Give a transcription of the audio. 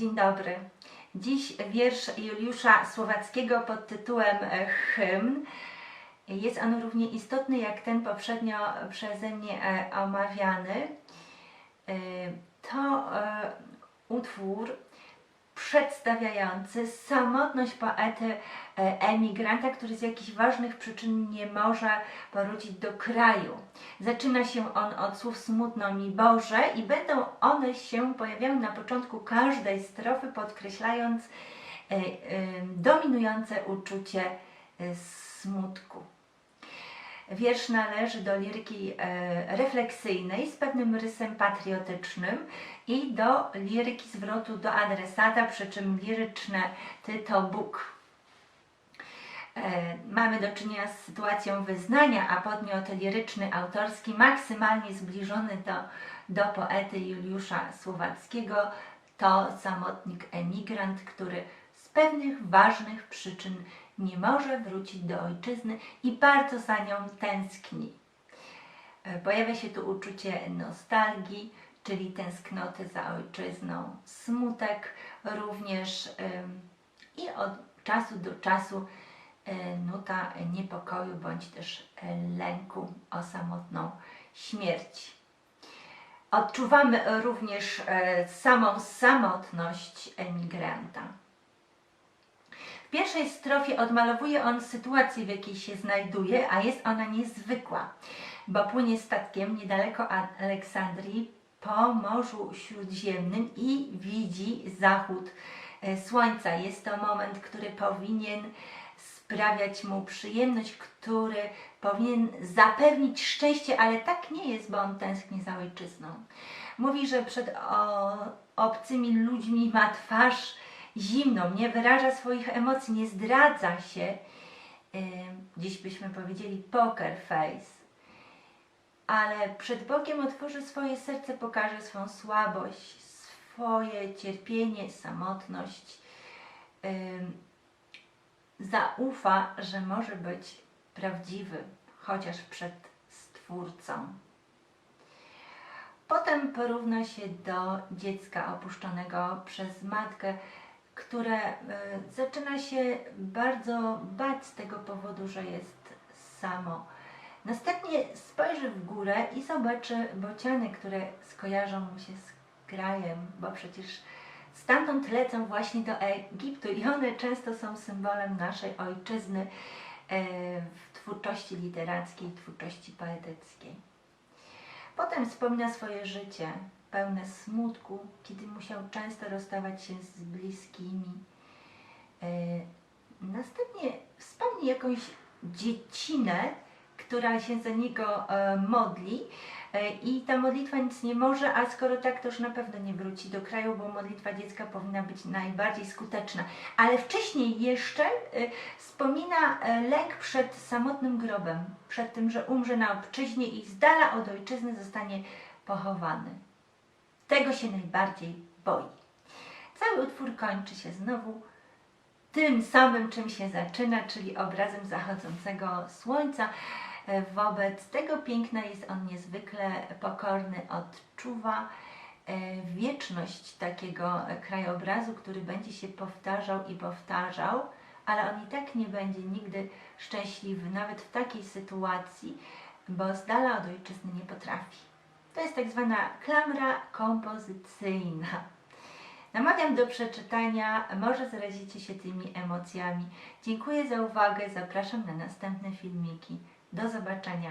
dobry. Dziś wiersz Juliusza Słowackiego pod tytułem e, Hymn. Jest on równie istotny jak ten poprzednio przeze mnie e, omawiany. E, To utwór przedstawiający samotność poety e, emigranta, który z jakichś ważnych przyczyn nie może powrócić do kraju. Zaczyna się on od słów smutno mi Boże i będą one się pojawiały na początku każdej strofy, podkreślając e, e, dominujące uczucie smutku. Wiersz należy do liryki e, refleksyjnej z pewnym rysem patriotycznym i do liryki zwrotu do adresata, przy czym liryczne ty to Bóg. E, mamy do czynienia z sytuacją wyznania, a podmiot liryczny, autorski, maksymalnie zbliżony do, do poety Juliusza Słowackiego, to samotnik emigrant, który pewnych ważnych przyczyn nie może wrócić do ojczyzny i bardzo za nią tęskni. E, Pojawia się tu uczucie nostalgii, czyli tęsknoty za ojczyzną, smutek również i od czasu do czasu e, nuta niepokoju bądź też lęku o samotną śmierć. Odczuwamy również e, samą samotność emigranta. Pierwszej strofie odmalowuje on sytuację, w jakiej się znajduje, a jest ona niezwykła, bo płynie statkiem niedaleko Aleksandrii po Morzu Śródziemnym i widzi zachód e, słońca. Jest to moment, który powinien sprawiać mu przyjemność, który powinien zapewnić szczęście, ale tak nie jest, bo on tęskni za ojczyzną. Mówi, że przed obcymi ludźmi ma twarz zimną, nie wyraża swoich emocji, nie zdradza się. Dziś byśmy powiedzieli poker face. Ale przed Bogiem otworzy swoje serce, pokaże swą słabość, swoje cierpienie, samotność. Zaufa, że może być prawdziwy, chociaż przed Stwórcą. Potem porówna się do dziecka opuszczonego przez matkę, które y, zaczyna się bardzo bać z tego powodu, że jest samo. Następnie spojrzy w górę i zobaczy bociany, które skojarzą mu się z krajem, bo przecież stamtąd lecą właśnie do Egiptu i one często są symbolem naszej ojczyzny e, w twórczości literackiej, twórczości poetyckiej. Potem wspomina swoje życie, pełne smutku, kiedy musiał często rozstawać się z bliskimi. E, Następnie wspomni jakąś dziecinę, która się za niego e, modli e, i ta modlitwa nic nie może, a skoro tak, to już na pewno nie wróci do kraju, bo modlitwa dziecka powinna być najbardziej skuteczna. Ale wcześniej jeszcze wspomina lęk przed samotnym grobem, przed tym, że umrze na obczyźnie i z dala od ojczyzny zostanie pochowany. Tego się najbardziej boi. Cały utwór kończy się znowu tym samym, czym się zaczyna, czyli obrazem zachodzącego słońca. Wobec tego piękna jest on niezwykle pokorny, odczuwa e, wieczność takiego krajobrazu, który będzie się powtarzał i powtarzał, ale on i tak nie będzie nigdy szczęśliwy, nawet w takiej sytuacji, bo z dala od ojczyzny nie potrafi. To jest tak zwana klamra kompozycyjna. Namawiam do przeczytania, może zarazicie się tymi emocjami. Dziękuję za uwagę, zapraszam na następne filmiki. Do zobaczenia.